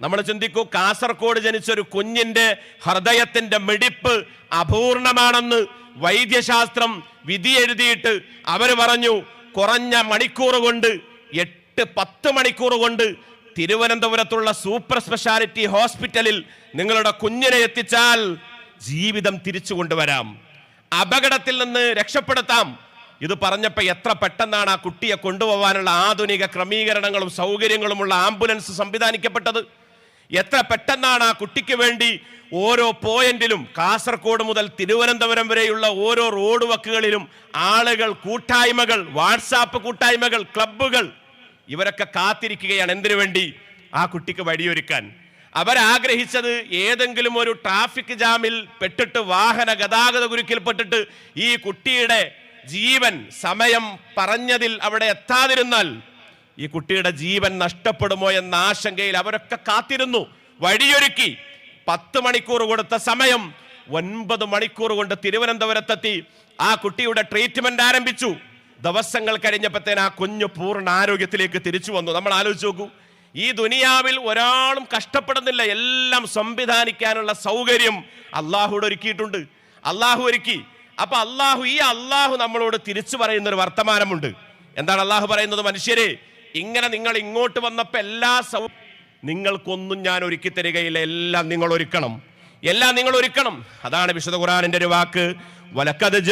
നമ്മൾ ചിന്തിക്കൂ കാസർഗോഡ് ജനിച്ച ഒരു കുഞ്ഞിന്റെ ഹൃദയത്തിന്റെ മിടിപ്പ് അപൂർണമാണെന്ന് വൈദ്യശാസ്ത്രം വിധി എഴുതിയിട്ട് അവർ പറഞ്ഞു കുറഞ്ഞ മണിക്കൂർ കൊണ്ട് എട്ട് പത്ത് മണിക്കൂർ കൊണ്ട് തിരുവനന്തപുരത്തുള്ള സൂപ്പർ സ്പെഷ്യാലിറ്റി ഹോസ്പിറ്റലിൽ നിങ്ങളുടെ കുഞ്ഞിനെ എത്തിച്ചാൽ ജീവിതം തിരിച്ചു കൊണ്ടുവരാം. അപകടത്തിൽ നിന്ന് രക്ഷപ്പെടുത്താം. ഇത് പറഞ്ഞപ്പോൾ എത്ര പെട്ടെന്നാണ് ആ കുട്ടിയെ കൊണ്ടുപോകാനുള്ള ആധുനിക ക്രമീകരണങ്ങളും സൗകര്യങ്ങളുമുള്ള ആംബുലൻസ് സംവിധാനിക്കപ്പെട്ടത്. എത്ര പെട്ടെന്നാണ് ആ കുട്ടിക്ക് വേണ്ടി ഓരോ പോയിന്റിലും കാസർഗോഡ് മുതൽ തിരുവനന്തപുരം വരെയുള്ള ഓരോ റോഡ് വക്കുകളിലും ആളുകൾ കൂട്ടായ്മകൾ വാട്സാപ്പ് കൂട്ടായ്മകൾ ക്ലബ്ബുകൾ ഇവരൊക്കെ കാത്തിരിക്കുകയാണ്. എന്തിനു വേണ്ടി? ആ കുട്ടിക്ക് വഴിയൊരുക്കാൻ. അവരാഗ്രഹിച്ചത് ഏതെങ്കിലും ഒരു ട്രാഫിക് ജാമിൽ പെട്ടിട്ട് വാഹന ഗതാഗത കുരുക്കിൽപ്പെട്ടിട്ട് ഈ കുട്ടിയുടെ ജീവൻ സമയം പറഞ്ഞതിൽ അവിടെ എത്താതിരുന്നാൽ ഈ കുട്ടിയുടെ ജീവൻ നഷ്ടപ്പെടുമോ എന്ന ആശങ്കയിൽ അവരൊക്കെ കാത്തിരുന്നു. വഴിയൊരുക്കി. പത്ത് മണിക്കൂർ കൊടുത്ത സമയം ഒൻപത് മണിക്കൂർ കൊണ്ട് തിരുവനന്തപുരത്തെത്തി. ആ കുട്ടിയുടെ ട്രീറ്റ്മെന്റ് ആരംഭിച്ചു. ദിവസങ്ങൾ കഴിഞ്ഞപ്പോഴത്തേന് ആ കുഞ്ഞ് പൂർണ ആരോഗ്യത്തിലേക്ക് തിരിച്ചു വന്നു. നമ്മൾ ആലോചിച്ച് നോക്കൂ. ഈ ദുനിയാവിൽ ഒരാളും കഷ്ടപ്പെടുന്നില്ല. എല്ലാം സംവിധാനിക്കാനുള്ള സൗകര്യം അള്ളാഹുവിടെ ഒരുക്കിയിട്ടുണ്ട്. അള്ളാഹു ഒരുക്കി. അപ്പൊ അള്ളാഹു ഈ അള്ളാഹു നമ്മളോട് തിരിച്ചു പറയുന്ന ഒരു വർത്തമാനമുണ്ട്. എന്താണ് അള്ളാഹു പറയുന്നത് മനുഷ്യരെ? ഇങ്ങനെ നിങ്ങൾ ഇങ്ങോട്ട് വന്നപ്പോൾ എല്ലാ സൗ നിങ്ങൾക്കൊന്നും ഞാൻ ഒരുക്കി തരികയില്ല. എല്ലാം നിങ്ങൾ ഒരുക്കണം. എല്ലാം നിങ്ങൾ ഒരുക്കണം. അതാണ് വിശുദ്ധ ഖുറാനിന്റെ ഒരു വാക്ക്. വലക്കത്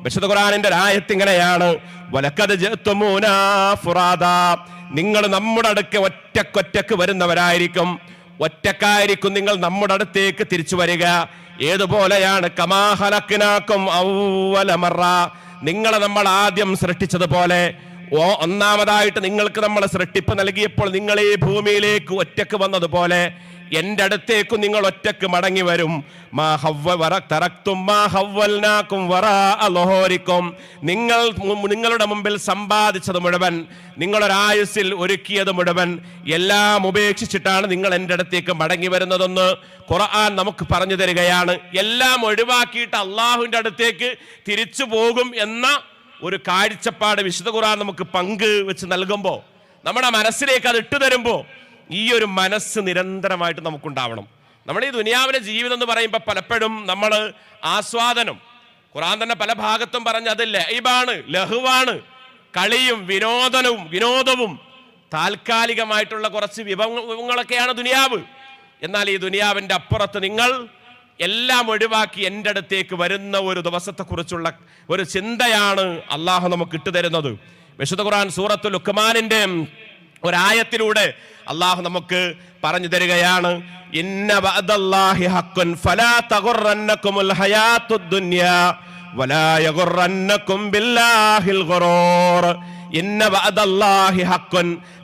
വിശുദ്ധ ഇങ്ങനെയാണ്. നിങ്ങൾ നമ്മുടെ അടുക്ക ഒറ്റക്കൊറ്റക്ക് വരുന്നവരായിരിക്കും. ഒറ്റക്കായിരിക്കും നിങ്ങൾ നമ്മുടെ അടുത്തേക്ക് തിരിച്ചു വരിക. ഏതുപോലെയാണ്? കമാഹലക്കിനാക്കും ഔവലമറ നിങ്ങളെ നമ്മൾ ആദ്യം സൃഷ്ടിച്ചതുപോലെ. ഓ ഒന്നാമതായിട്ട് നിങ്ങൾക്ക് നമ്മൾ സൃഷ്ടിപ്പ് നൽകിയപ്പോൾ നിങ്ങൾ ഈ ഭൂമിയിലേക്ക് ഒറ്റയ്ക്ക് വന്നതുപോലെ. എന്റെ അടുത്തേക്കും നിങ്ങൾ ഒറ്റയ്ക്ക് മടങ്ങി വരും. മാ ഹവ്വ വറ തറക്തും മാ ഹവ്വൽനാക്കും വറ അലോഹോരിക്കും. നിങ്ങൾ നിങ്ങളുടെ മുമ്പിൽ സമ്പാദിച്ചത് മുഴുവൻ നിങ്ങളൊരായുസിൽ ഒരുക്കിയത് മുഴുവൻ എല്ലാം ഉപേക്ഷിച്ചിട്ടാണ് നിങ്ങൾ എന്റെ അടുത്തേക്ക് മടങ്ങി വരുന്നതെന്ന് ഖുർആൻ നമുക്ക് പറഞ്ഞു തരികയാണ്. എല്ലാം ഒഴിവാക്കിയിട്ട് അള്ളാഹുവിന്റെ അടുത്തേക്ക് തിരിച്ചു പോകും എന്ന ഒരു കാഴ്ചപ്പാട് വിശുദ്ധ ഖുർആൻ നമുക്ക് പങ്ക് വെച്ച് നൽകുമ്പോൾ നമ്മുടെ മനസ്സിലേക്ക് അത് ഇട്ടു തരുമ്പോൾ ഈ ഒരു മനസ്സ് നിരന്തരമായിട്ട് നമുക്കുണ്ടാവണം. നമ്മൾ ഈ ദുനിയാവിലെ ജീവിതം എന്ന് പറയുമ്പോൾ പലപ്പോഴും നമ്മൾ ആസ്വാദനം. ഖുറാൻ തന്നെ പല ഭാഗത്തും പറഞ്ഞ അത് ലൈബാണ് ലഹുവാണ് കളിയും വിനോദനവും വിനോദവും താൽക്കാലികമായിട്ടുള്ള കുറച്ച് വിഭവങ്ങളൊക്കെയാണ് ദുനിയാവ്. എന്നാൽ ഈ ദുനിയാവിന്റെ അപ്പുറത്ത് നിങ്ങൾ എല്ലാം ഒഴിവാക്കി എന്റെ അടുത്തേക്ക് വരുന്ന ഒരു ദിവസത്തെക്കുറിച്ചുള്ള ഒരു ചിന്തയാണ് അള്ളാഹു നമുക്ക് ഇട്ടുതരുന്നത്. വിശുദ്ധ ഖുറാൻ സൂറത്തുൽ ഉഖ്മാനിന്റെ ഒരായത്തിലൂടെ അള്ളാഹു നമുക്ക് പറഞ്ഞു തരികയാണ്.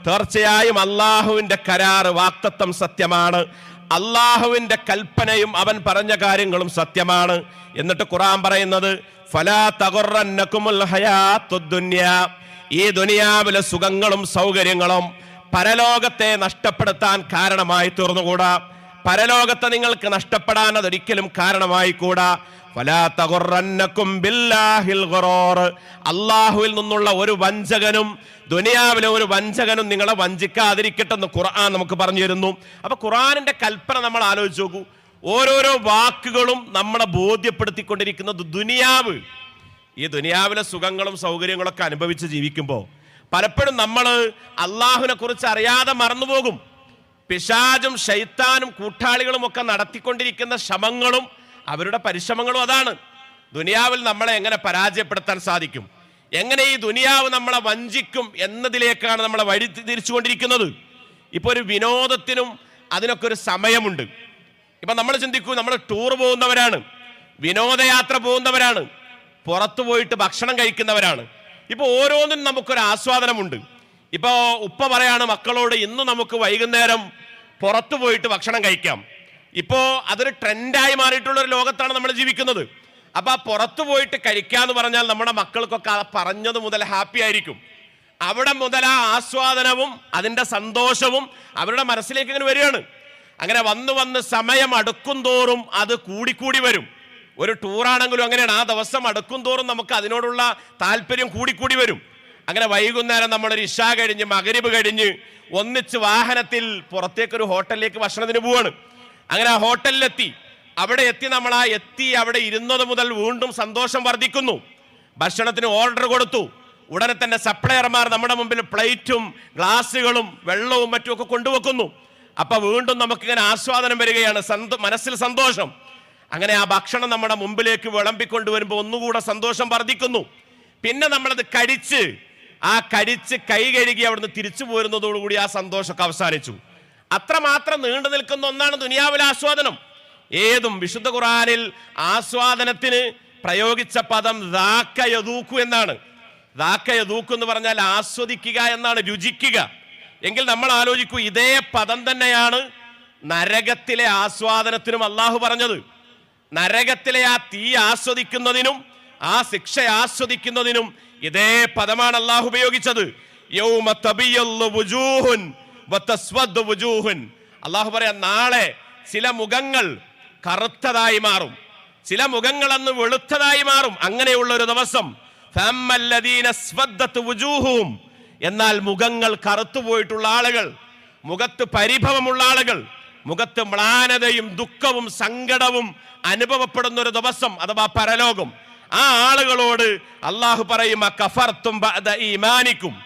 തീർച്ചയായും അള്ളാഹുവിന്റെ കരാറ് വാക്തത്വം സത്യമാണ്. അള്ളാഹുവിന്റെ കൽപ്പനയും അവൻ പറഞ്ഞ കാര്യങ്ങളും സത്യമാണ്. എന്നിട്ട് ഖുറാൻ പറയുന്നത് ഫലാ തഗുറന്നകുമുൽ ഹയാത്തുദ് ദുനിയാ. ഈ ദുനിയാവിലെ സുഖങ്ങളും സൗകര്യങ്ങളും പരലോകത്തെ നഷ്ടപ്പെടുത്താൻ കാരണമായി തീർന്നുകൂടാ? പരലോകത്തെ നിങ്ങൾക്ക് നഷ്ടപ്പെടാൻ അതൊരിക്കലും കാരണമായി കൂടാ. അള്ളാഹുവിൽ നിന്നുള്ള ഒരു വഞ്ചകനും ദുനിയാവിലെ ഒരു വഞ്ചകനും നിങ്ങളെ വഞ്ചിക്കാതിരിക്കട്ടെ എന്ന് ഖുർആൻ നമുക്ക് പറഞ്ഞു തരുന്നു. അപ്പൊ ഖുർആനിന്റെ കൽപ്പന നമ്മൾ ആലോചിച്ച് നോക്കൂ. ഓരോരോ വാക്കുകളും നമ്മളെ ബോധ്യപ്പെടുത്തിക്കൊണ്ടിരിക്കുന്നത് ദുനിയാവ്. ഈ ദുനിയാവിലെ സുഖങ്ങളും സൗകര്യങ്ങളും ഒക്കെ അനുഭവിച്ച് ജീവിക്കുമ്പോൾ പലപ്പോഴും നമ്മൾ അള്ളാഹുവിനെ കുറിച്ച് അറിയാതെ മറന്നുപോകും. പിശാചും ഷൈത്താനും കൂട്ടാളികളും ഒക്കെ നടത്തിക്കൊണ്ടിരിക്കുന്ന ശ്രമങ്ങളും അവരുടെ പരിശ്രമങ്ങളും അതാണ്. ദുനിയാവിൽ നമ്മളെ എങ്ങനെ പരാജയപ്പെടുത്താൻ സാധിക്കും? എങ്ങനെ ഈ ദുനിയാവ് നമ്മളെ വഞ്ചിക്കും എന്നതിലേക്കാണ് നമ്മളെ വഴി തിരിച്ചുകൊണ്ടിരിക്കുന്നത്? ഇപ്പൊ ഒരു വിനോദത്തിനും അതിനൊക്കെ ഒരു സമയമുണ്ട്. ഇപ്പൊ നമ്മൾ ചിന്തിക്കൂ നമ്മൾ ടൂർ പോകുന്നവരാണ്. വിനോദയാത്ര പോകുന്നവരാണ്. പുറത്തു പോയിട്ട് ഭക്ഷണം കഴിക്കുന്നവരാണ്. ഇപ്പൊ ഓരോന്നിനും നമുക്കൊരു ആസ്വാദനമുണ്ട്. ഇപ്പോ ഉപ്പ പറയാണ് മക്കളോട് ഇന്ന് നമുക്ക് വൈകുന്നേരം പുറത്തു പോയിട്ട് ഭക്ഷണം കഴിക്കാം. ഇപ്പോ അതൊരു ട്രെൻഡായി മാറിയിട്ടുള്ള ഒരു ലോകത്താണ് നമ്മൾ ജീവിക്കുന്നത്. അപ്പൊ ആ പുറത്തു പോയിട്ട് കഴിക്കാന്ന് പറഞ്ഞാൽ നമ്മുടെ മക്കൾക്കൊക്കെ പറഞ്ഞത് മുതൽ ഹാപ്പി ആയിരിക്കും. അവിടെ മുതൽ ആ ആസ്വാദനവും അതിന്റെ സന്തോഷവും അവരുടെ മനസ്സിലേക്ക് ഇങ്ങനെ വരികയാണ്. അങ്ങനെ വന്ന് വന്ന് സമയം അടുക്കും തോറും അത് കൂടിക്കൂടി വരും. ഒരു ടൂറാണെങ്കിലും അങ്ങനെയാണ്. ആ ദിവസം അടുക്കും തോറും നമുക്ക് അതിനോടുള്ള താല്പര്യം കൂടിക്കൂടി വരും. അങ്ങനെ വൈകുന്നേരം നമ്മളൊരു ഇഷ കഴിഞ്ഞ് മകരിബ് കഴിഞ്ഞ് ഒന്നിച്ച് വാഹനത്തിൽ പുറത്തേക്കൊരു ഹോട്ടലിലേക്ക് ഭക്ഷണത്തിന് പോവാണ്. അങ്ങനെ ആ ഹോട്ടലിലെത്തി. അവിടെ എത്തി നമ്മൾ ആ എത്തി അവിടെ ഇരുന്നത് മുതൽ വീണ്ടും സന്തോഷം വർദ്ധിക്കുന്നു. ഭക്ഷണത്തിന് ഓർഡർ കൊടുത്തു. ഉടനെ തന്നെ സപ്ലയർമാർ നമ്മുടെ മുമ്പിൽ പ്ലേറ്റും ഗ്ലാസ്സുകളും വെള്ളവും മറ്റുമൊക്കെ കൊണ്ടുവെക്കുന്നു. അപ്പൊ വീണ്ടും നമുക്കിങ്ങനെ ആസ്വാദനം വരികയാണ്. മനസ്സിൽ സന്തോഷം. അങ്ങനെ ആ ഭക്ഷണം നമ്മുടെ മുമ്പിലേക്ക് വിളമ്പിക്കൊണ്ടുവരുമ്പോൾ ഒന്നുകൂടെ സന്തോഷം വർദ്ധിക്കുന്നു. പിന്നെ നമ്മളത് കഴിച്ച് ആ കഴിച്ച് കൈ കഴുകി അവിടുന്ന് തിരിച്ചു പോരുന്നതോടുകൂടി ആ സന്തോഷമൊക്കെ അവസാനിച്ചു. അത്രമാത്രം നീണ്ടു നിൽക്കുന്ന ഒന്നാണ് ദുനിയാവിലെ ആസ്വാദനം. ഏതും വിശുദ്ധ ഖുറാനിൽ ആസ്വാദനത്തിന് പ്രയോഗിച്ച പദം ദാക്കയതൂക്കു എന്നാണ്. ദാക്കയതൂക്കു എന്ന് പറഞ്ഞാൽ ആസ്വദിക്കുക എന്നാണ് രുചിക്കുക. എങ്കിൽ നമ്മൾ ആലോചിക്കൂ ഇതേ പദം തന്നെയാണ് നരകത്തിലെ ആസ്വാദനത്തിനും അള്ളാഹു പറഞ്ഞത്. നരകത്തിലെ ആ തീ ആസ്വദിക്കുന്നതിനും ആ ശിക്ഷ ആസ്വദിക്കുന്നതിനും ഇതേ പദമാണ് അള്ളാഹു ഉപയോഗിച്ചത്. അള്ളാഹു പറയാം നാളെ ചില മുഖങ്ങൾ കറുത്തതായി മാറും ചില മുഖങ്ങൾ അന്ന് വെളുത്തതായി മാറും അങ്ങനെയുള്ള ഒരു ദിവസം. എന്നാൽ മുഖങ്ങൾ കറുത്തുപോയിട്ടുള്ള ആളുകൾ മുഖത്ത് പരിഭവമുള്ള ആളുകൾ മുഖത്ത് മ്ലാനതയും ദുഃഖവും സങ്കടവും അനുഭവപ്പെടുന്ന ഒരു ദിവസം അഥവാ പരലോകം. ആ ആളുകളോട് അള്ളാഹു പറയും കഫർത്തും ഈമാനിക്കും.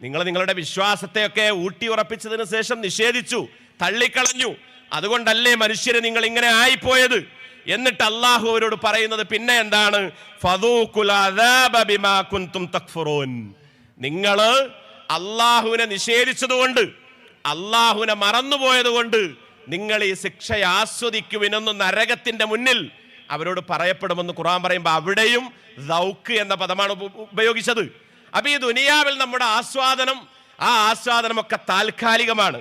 നിങ്ങൾ നിങ്ങളുടെ വിശ്വാസത്തെയൊക്കെ ഊട്ടി ഉറപ്പിച്ചതിന് ശേഷം നിഷേധിച്ചു തള്ളിക്കളഞ്ഞു. അതുകൊണ്ടല്ലേ മനുഷ്യരെ നിങ്ങൾ ഇങ്ങനെ ആയിപ്പോയത്? എന്നിട്ട് അള്ളാഹു അവരോട് പറയുന്നത് പിന്നെ എന്താണ്? നിങ്ങൾ അള്ളാഹുവിനെ നിഷേധിച്ചതുകൊണ്ട് അള്ളാഹുവിനെ മറന്നുപോയത് കൊണ്ട് നിങ്ങൾ ഈ ശിക്ഷ ആസ്വദിക്കുവിനെന്ന് നരകത്തിന്റെ മുന്നിൽ അവരോട് പറയപ്പെടുമെന്ന് ഖുറാൻ പറയുമ്പോൾ അവിടെയും ദൗക്ക് എന്ന പദമാണ് ഉപയോഗിച്ചത്. അപ്പൊ ഈ ദുനിയാവിൽ നമ്മുടെ ആസ്വാദനം ആ ആസ്വാദനമൊക്കെ താൽക്കാലികമാണ്.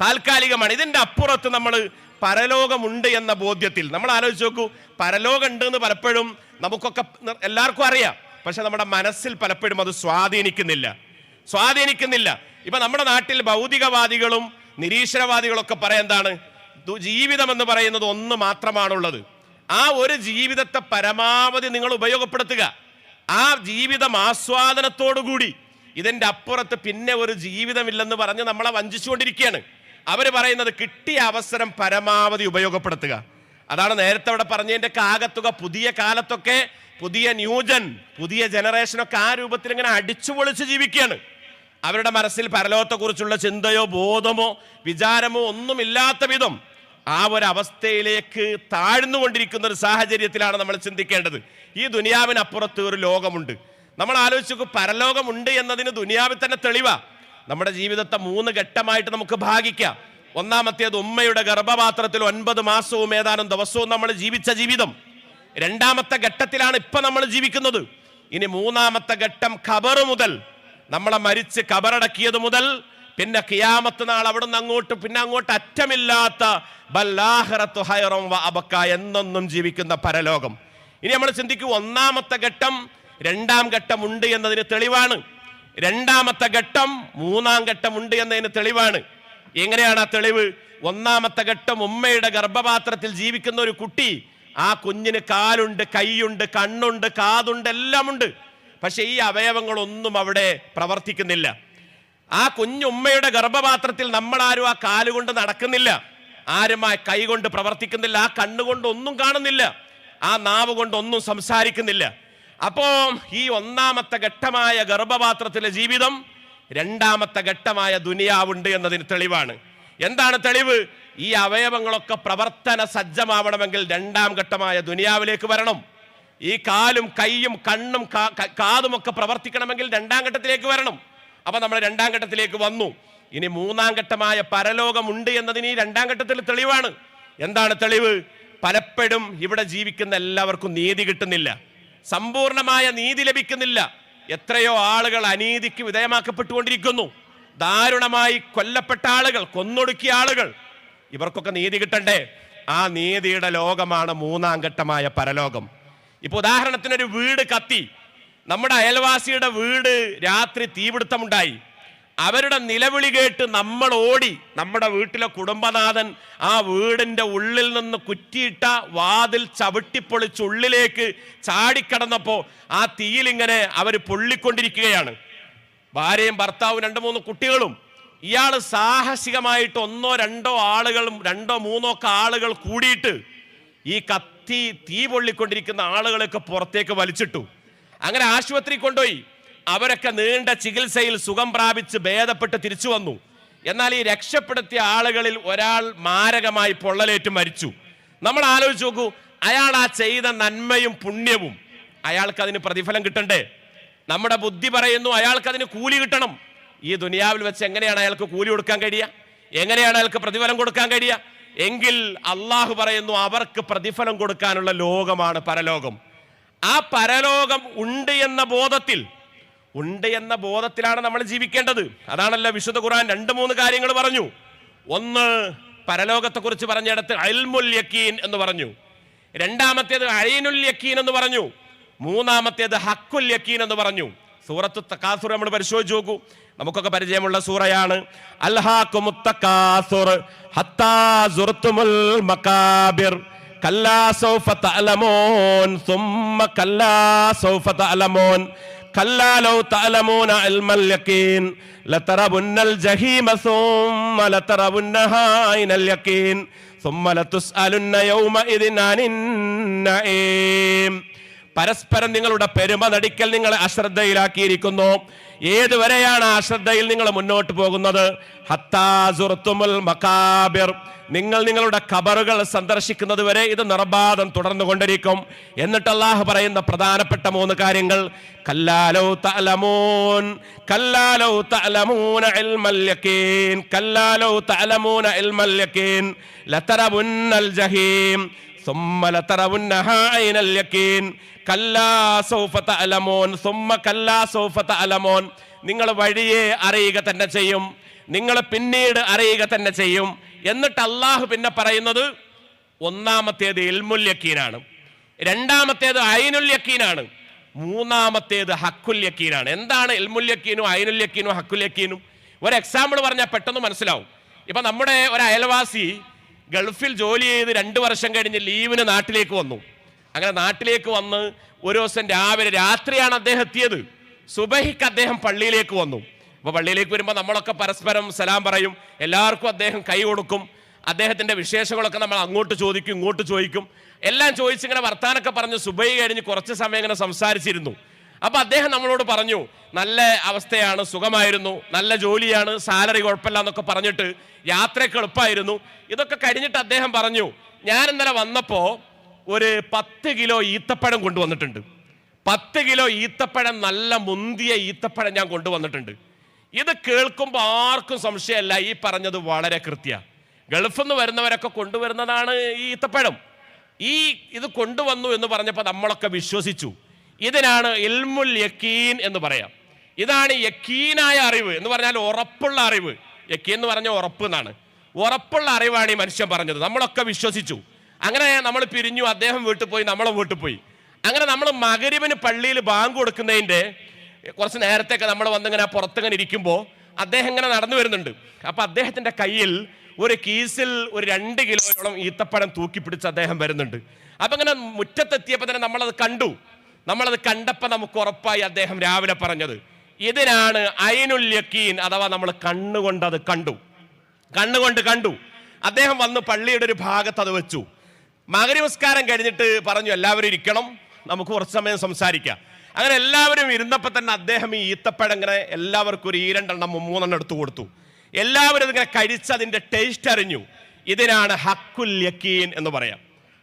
താൽക്കാലികമാണ്. ഇതിന്റെ അപ്പുറത്ത് നമ്മൾ പരലോകമുണ്ട് എന്ന ബോധ്യത്തിൽ നമ്മൾ ആലോചിച്ച് നോക്കൂ പരലോകം ഉണ്ട് എന്ന് പലപ്പോഴും നമുക്കൊക്കെ എല്ലാവർക്കും അറിയാം. പക്ഷെ നമ്മുടെ മനസ്സിൽ പലപ്പോഴും അത് സ്വാധീനിക്കുന്നില്ല. സ്വാധീനിക്കുന്നില്ല. ഇപ്പൊ നമ്മുടെ നാട്ടിൽ ഭൗതികവാദികളും നിരീശ്വരവാദികളൊക്കെ പറയാൻ എന്താണ് ജീവിതം എന്ന് പറയുന്നത് ഒന്ന് മാത്രമാണുള്ളത്. ആ ഒരു ജീവിതത്തെ പരമാവധി നിങ്ങൾ ഉപയോഗപ്പെടുത്തുക. ആ ജീവിതം ആസ്വാദനത്തോടുകൂടി ഇതിന്റെ അപ്പുറത്ത് പിന്നെ ഒരു ജീവിതമില്ലെന്ന് പറഞ്ഞ് നമ്മളെ വഞ്ചിച്ചുകൊണ്ടിരിക്കുകയാണ്. അവർ പറയുന്നത് കിട്ടിയ അവസരം പരമാവധി ഉപയോഗപ്പെടുത്തുക. അതാണ് നേരത്തെ അവിടെ പറഞ്ഞതിന്റെ കാകത്തുക പുതിയ കാലത്തൊക്കെ പുതിയ ന്യൂജൻ പുതിയ ജനറേഷനൊക്കെ ആ രൂപത്തിൽ ഇങ്ങനെ അടിച്ചു പൊളിച്ച് ജീവിക്കുകയാണ്. അവരുടെ മനസ്സിൽ പരലോകത്തെക്കുറിച്ചുള്ള ചിന്തയോ ബോധമോ വിചാരമോ ഒന്നുമില്ലാത്ത വിധം ആ ഒരു അവസ്ഥയിലേക്ക് താഴ്ന്നുകൊണ്ടിരിക്കുന്ന ഒരു സാഹചര്യത്തിലാണ് നമ്മൾ ചിന്തിക്കേണ്ടത്. ഈ ദുനിയാവിനപ്പുറത്ത് ഒരു ലോകമുണ്ട്. നമ്മൾ ആലോചിച്ചു പരലോകമുണ്ട് എന്നതിന് ദുനിയാവിൽ തന്നെ തെളിവാ. നമ്മുടെ ജീവിതത്തെ മൂന്ന് ഘട്ടമായിട്ട് നമുക്ക് ഭാഗിക്കാം. ഒന്നാമത്തേത് ഉമ്മയുടെ ഗർഭപാത്രത്തിൽ ഒൻപത് മാസവും ഏതാനും ദിവസവും നമ്മൾ ജീവിച്ച ജീവിതം. രണ്ടാമത്തെ ഘട്ടത്തിലാണ് ഇപ്പൊ നമ്മൾ ജീവിക്കുന്നത്. ഇനി മൂന്നാമത്തെ ഘട്ടം ഖബർ മുതൽ നമ്മളെ മരിച്ച് കബറടക്കിയത് മുതൽ പിന്നെ കിയാമത്ത് നാൾ അവിടുന്ന് അങ്ങോട്ട് പിന്നെ അങ്ങോട്ട് അറ്റമില്ലാത്ത ബല്ലാഹറത്തു ഹൈറം വ അബക്ക എന്നൊന്നും ജീവിക്കുന്ന പരലോകം. ഇനി നമ്മൾ ചിന്തിക്കൂ ഒന്നാമത്തെ ഘട്ടം രണ്ടാം ഘട്ടം ഉണ്ട് എന്നതിന് തെളിവാണ്. രണ്ടാമത്തെ ഘട്ടം മൂന്നാം ഘട്ടം ഉണ്ട് എന്നതിന് തെളിവാണ്. എങ്ങനെയാണ് ആ തെളിവ്? ഒന്നാമത്തെ ഘട്ടം ഉമ്മയുടെ ഗർഭപാത്രത്തിൽ ജീവിക്കുന്ന ഒരു കുട്ടി ആ കുഞ്ഞിന് കാലുണ്ട് കൈയുണ്ട് കണ്ണുണ്ട് കാതുണ്ട് എല്ലാം ഉണ്ട് പക്ഷെ ഈ അവയവങ്ങളൊന്നും അവിടെ പ്രവർത്തിക്കുന്നില്ല. ആ കുഞ്ഞുമ്മയുടെ ഗർഭപാത്രത്തിൽ നമ്മളാരും ആ കാലുകൊണ്ട് നടക്കുന്നില്ല. ആരും ആ കൈ കൊണ്ട് പ്രവർത്തിക്കുന്നില്ല. ആ കണ്ണുകൊണ്ട് ഒന്നും കാണുന്നില്ല. ആ നാവ് കൊണ്ട് ഒന്നും സംസാരിക്കുന്നില്ല. അപ്പോ ഈ ഒന്നാമത്തെ ഘട്ടമായ ഗർഭപാത്രത്തിലെ ജീവിതം രണ്ടാമത്തെ ഘട്ടമായ ദുനിയാവുണ്ട് എന്നതിന് തെളിവാണ്. എന്താണ് തെളിവ്? ഈ അവയവങ്ങളൊക്കെ പ്രവർത്തന സജ്ജമാവണമെങ്കിൽ രണ്ടാം ഘട്ടമായ ദുനിയാവിലേക്ക് വരണം. ഈ കാലും കൈയും കണ്ണും കാതും ഒക്കെ പ്രവർത്തിക്കണമെങ്കിൽ രണ്ടാം ഘട്ടത്തിലേക്ക് വരണം. അപ്പൊ നമ്മൾ രണ്ടാം ഘട്ടത്തിലേക്ക് വന്നു. ഇനി മൂന്നാം ഘട്ടമായ പരലോകമുണ്ട് എന്നതിന് ഈ രണ്ടാം ഘട്ടത്തിൽ തെളിവാണ്. എന്താണ് തെളിവ്? പലപ്പോഴും ഇവിടെ ജീവിക്കുന്ന എല്ലാവർക്കും നീതി കിട്ടുന്നില്ല. സമ്പൂർണമായ നീതി ലഭിക്കുന്നില്ല. എത്രയോ ആളുകൾ അനീതിക്ക് വിധേയമാക്കപ്പെട്ടുകൊണ്ടിരിക്കുന്നു. ദാരുണമായി കൊല്ലപ്പെട്ട ആളുകൾ കൊന്നൊടുക്കിയ ആളുകൾ ഇവർക്കൊക്കെ നീതി കിട്ടണ്ടേ? ആ നീതിയുടെ ലോകമാണ് മൂന്നാം ഘട്ടമായ പരലോകം. ഇപ്പൊ ഉദാഹരണത്തിന് ഒരു വീട് കത്തി. നമ്മുടെ അയൽവാസിയുടെ വീട് രാത്രി തീപിടുത്തമുണ്ടായി. അവരുടെ നിലവിളി കേട്ട് നമ്മൾ ഓടി നമ്മുടെ വീട്ടിലെ കുടുംബനാഥൻ ആ വീടിന്റെ ഉള്ളിൽ നിന്ന് കുറ്റിയിട്ട വാതിൽ ചവിട്ടിപ്പൊളിച്ച് ഉള്ളിലേക്ക് ചാടിക്കടന്നപ്പോ ആ തീയിലിങ്ങനെ അവർ പൊള്ളിക്കൊണ്ടിരിക്കുകയാണ്. ഭാര്യയും ഭർത്താവും രണ്ട് മൂന്ന് കുട്ടികളും. ഇയാൾ സാഹസികമായിട്ട് ഒന്നോ രണ്ടോ ആളുകളും രണ്ടോ മൂന്നോ ഒക്കെ ആളുകൾ കൂടിയിട്ട് ഈ കത്തി തീ പൊള്ളിക്കൊണ്ടിരിക്കുന്ന ആളുകളൊക്കെ പുറത്തേക്ക് വലിച്ചിട്ടു. അങ്ങനെ ആശുപത്രി കൊണ്ടുപോയി. അവരൊക്കെ നീണ്ട ചികിത്സയിൽ സുഖം പ്രാപിച്ച് ഭേദപ്പെട്ട് തിരിച്ചു വന്നു. എന്നാൽ ഈ രക്ഷപ്പെടുത്തിയ ആളുകളിൽ ഒരാൾ മാരകമായി പൊള്ളലേറ്റ് മരിച്ചു. നമ്മൾ ആലോചിച്ച് നോക്കൂ അയാൾ ആ ചെയ്ത നന്മയും പുണ്യവും അയാൾക്ക് അതിന് പ്രതിഫലം കിട്ടണ്ടേ? നമ്മുടെ ബുദ്ധി പറയുന്നു അയാൾക്ക് അതിന് കൂലി കിട്ടണം. ഈ ദുനിയാവിൽ വെച്ച് എങ്ങനെയാണ് അയാൾക്ക് കൂലി കൊടുക്കാൻ കഴിയുക? എങ്ങനെയാണ് അയാൾക്ക് പ്രതിഫലം കൊടുക്കാൻ കഴിയുക? എങ്കിൽ അള്ളാഹു പറയുന്നു അവർക്ക് പ്രതിഫലം കൊടുക്കാനുള്ള ലോകമാണ് പരലോകം. ആ പരലോകം ഉണ്ട് എന്ന ബോധത്തിൽ ഉണ്ട് എന്ന ബോധത്തിലാണ് നമ്മൾ ജീവിക്കേണ്ടത്. അതാണല്ലോ വിശുദ്ധ ഖുർആൻ രണ്ട് മൂന്ന് കാര്യങ്ങൾ പറഞ്ഞു. ഒന്ന് പരലോകത്തെക്കുറിച്ച് പറഞ്ഞിടത്ത് അൽമുൽ യക്കീൻ എന്ന് പറഞ്ഞു. രണ്ടാമത്തേത് അഴീനുൽ യക്കീൻ എന്ന് പറഞ്ഞു. മൂന്നാമത്തേത് ഹക്കുൽ യക്കീൻ എന്ന് പറഞ്ഞു. സൂറത്ത് തക്കാസുർ നമ്മൾ പരിശോധിച്ച് നോക്കൂ. നമുക്കൊക്കെ പരിചയമുള്ള സൂറയാണ്. പരസ്പരം നിങ്ങളുടെ പെരുമ നടിക്കൽ നിങ്ങളെ അശ്രദ്ധയിലാക്കിയിരിക്കുന്നു. ഏതുവരെയാണ് അശ്രദ്ധയിൽ ശ്രദ്ധയിൽ നിങ്ങൾ മുന്നോട്ട് പോകുന്നത്? ഹത്താസുർത്തുമുൽ മക്കാബിർ നിങ്ങൾ നിങ്ങളുടെ ഖബറുകൾ സന്ദർശിക്കുന്നത് വരെ ഇത് നിർബാധം തുടർന്നു കൊണ്ടിരിക്കും എന്നിട്ട് അള്ളാഹു പറയുന്ന പ്രധാനപ്പെട്ട മൂന്ന് കാര്യങ്ങൾ. കല്ലാലോ തലമൂൻ കല്ലാലോ തലമൂന കല്ലാലോ തലമൂന ലതറബുന്നൽ ജഹീം. ثم لترونها عين اليقين كلا سوف تعلمون ثم كلا سوف تعلمون നിങ്ങൾ വഴിയെ അറിയുക തന്നെ ചെയ്യും നിങ്ങൾ പിന്നീട് അറിയുക തന്നെ ചെയ്യും എന്നിട്ട് അള്ളാഹു പിന്നെ പറയുന്നത് ഒന്നാമത്തേത് ഇൽമുൽ യക്കീനാണ് രണ്ടാമത്തേത് ഐനുൽ യക്കീനാണ് മൂന്നാമത്തേത് ഹക്കുൽ യക്കീനാണ് എന്താണ് ഇൽമുൽ യക്കീനും ഐനുൽ യക്കീനും ഹക്കുൽ യക്കീനും ഒരു എക്സാമ്പിൾ പറഞ്ഞാൽ പെട്ടെന്ന് മനസ്സിലാവും ഇപ്പൊ നമ്മുടെ ഒരു അയൽവാസി ഗൾഫിൽ ജോലി ചെയ്ത് രണ്ട് വർഷം കഴിഞ്ഞ് ലീവിന് നാട്ടിലേക്ക് വന്നു. അങ്ങനെ നാട്ടിലേക്ക് വന്ന് ഒരു ദിവസം രാവിലെ രാത്രിയാണ് അദ്ദേഹം എത്തിയത്. സുബഹിക്ക് അദ്ദേഹം പള്ളിയിലേക്ക് വന്നു. അപ്പൊ പള്ളിയിലേക്ക് വരുമ്പോൾ നമ്മളൊക്കെ പരസ്പരം സലാം പറയും. എല്ലാവർക്കും അദ്ദേഹം കൈ കൊടുക്കും. അദ്ദേഹത്തിന്റെ വിശേഷങ്ങളൊക്കെ നമ്മൾ അങ്ങോട്ട് ചോദിക്കും ഇങ്ങോട്ട് ചോദിക്കും. എല്ലാം ചോദിച്ചിങ്ങനെ വർത്താനൊക്കെ പറഞ്ഞ് സുബൈ കഴിഞ്ഞ് കുറച്ച് സമയം ഇങ്ങനെ സംസാരിച്ചിരുന്നു. അപ്പൊ അദ്ദേഹം നമ്മളോട് പറഞ്ഞു നല്ല അവസ്ഥയാണ് സുഖമായിരുന്നു നല്ല ജോലിയാണ് സാലറി കുഴപ്പമില്ല എന്നൊക്കെ പറഞ്ഞിട്ട് യാത്രയൊക്കെ എളുപ്പമായിരുന്നു. ഇതൊക്കെ കഴിഞ്ഞിട്ട് അദ്ദേഹം പറഞ്ഞു ഞാൻ ഇന്നലെ വന്നപ്പോ ഒരു പത്ത് കിലോ ഈത്തപ്പഴം കൊണ്ടുവന്നിട്ടുണ്ട്. പത്ത് കിലോ ഈത്തപ്പഴം നല്ല മുന്തിയ ഈത്തപ്പഴം ഞാൻ കൊണ്ടുവന്നിട്ടുണ്ട്. ഇത് കേൾക്കുമ്പോൾ ആർക്കും സംശയമല്ല ഈ പറഞ്ഞത് വളരെ കൃത്യ. ഗൾഫിൽ നിന്ന് വരുന്നവരൊക്കെ കൊണ്ടുവരുന്നതാണ് ഈ ഈത്തപ്പഴം. ഈ ഇത് കൊണ്ടുവന്നു എന്ന് പറഞ്ഞപ്പോൾ നമ്മളൊക്കെ വിശ്വസിച്ചു. ഇതിനാണ് ഇൽമുൽ യക്കീൻ എന്ന് പറയാം. ഇതാണ് യക്കീനായ അറിവ് എന്ന് പറഞ്ഞാൽ ഉറപ്പുള്ള അറിവ്. യക്കീൻ എന്ന് പറഞ്ഞാൽ ഉറപ്പ് എന്നാണ്. ഉറപ്പുള്ള അറിവാണ് ഈ മനുഷ്യൻ പറഞ്ഞത്. നമ്മളൊക്കെ വിശ്വസിച്ചു. അങ്ങനെ നമ്മൾ പിരിഞ്ഞു അദ്ദേഹം വീട്ടിൽ പോയി നമ്മളെ വീട്ടിൽ പോയി. അങ്ങനെ നമ്മൾ മകരിവിന് പള്ളിയിൽ ബാങ്ക് കൊടുക്കുന്നതിന്റെ കുറച്ച് നേരത്തേക്ക് നമ്മൾ വന്നിങ്ങനെ പുറത്തിങ്ങനെ ഇരിക്കുമ്പോൾ അദ്ദേഹം ഇങ്ങനെ നടന്നു വരുന്നുണ്ട്. അപ്പോൾ അദ്ദേഹത്തിന്റെ കയ്യിൽ ഒരു കീസിൽ ഒരു രണ്ട് കിലോയോളം ഈത്തപ്പഴം തൂക്കി പിടിച്ച് അദ്ദേഹം വരുന്നുണ്ട്. അപ്പം ഇങ്ങനെ മുറ്റത്തെത്തിയപ്പോൾ തന്നെ നമ്മളത് കണ്ടു. നമ്മളത് കണ്ടപ്പോൾ നമുക്ക് ഉറപ്പായി അദ്ദേഹം രാവിലെ പറഞ്ഞത് ഇതിനാണ് അയിനുൽ യക്കീൻ അഥവാ നമ്മൾ കണ്ണുകൊണ്ട് അത് കണ്ടു. കണ്ണുകൊണ്ട് കണ്ടു. അദ്ദേഹം വന്ന് പള്ളിയുടെ ഒരു ഭാഗത്ത് അത് വെച്ചു. മകരനമസ്കാരം കഴിഞ്ഞിട്ട് പറഞ്ഞു എല്ലാവരും ഇരിക്കണം നമുക്ക് കുറച്ച് സമയം സംസാരിക്കാം. അങ്ങനെ എല്ലാവരും ഇരുന്നപ്പോൾ തന്നെ അദ്ദേഹം ഈ ഈത്തപ്പഴം ഇങ്ങനെ എല്ലാവർക്കും ഒരു ഈ രണ്ടെണ്ണം മൂന്നെണ്ണം എടുത്തു കൊടുത്തു. എല്ലാവരും ഇതിങ്ങനെ കഴിച്ച് അതിന്റെ ടേസ്റ്റ് അറിഞ്ഞു. ഇതിനാണ് ഹക്കുൽ യക്കീൻ എന്ന് പറയാം.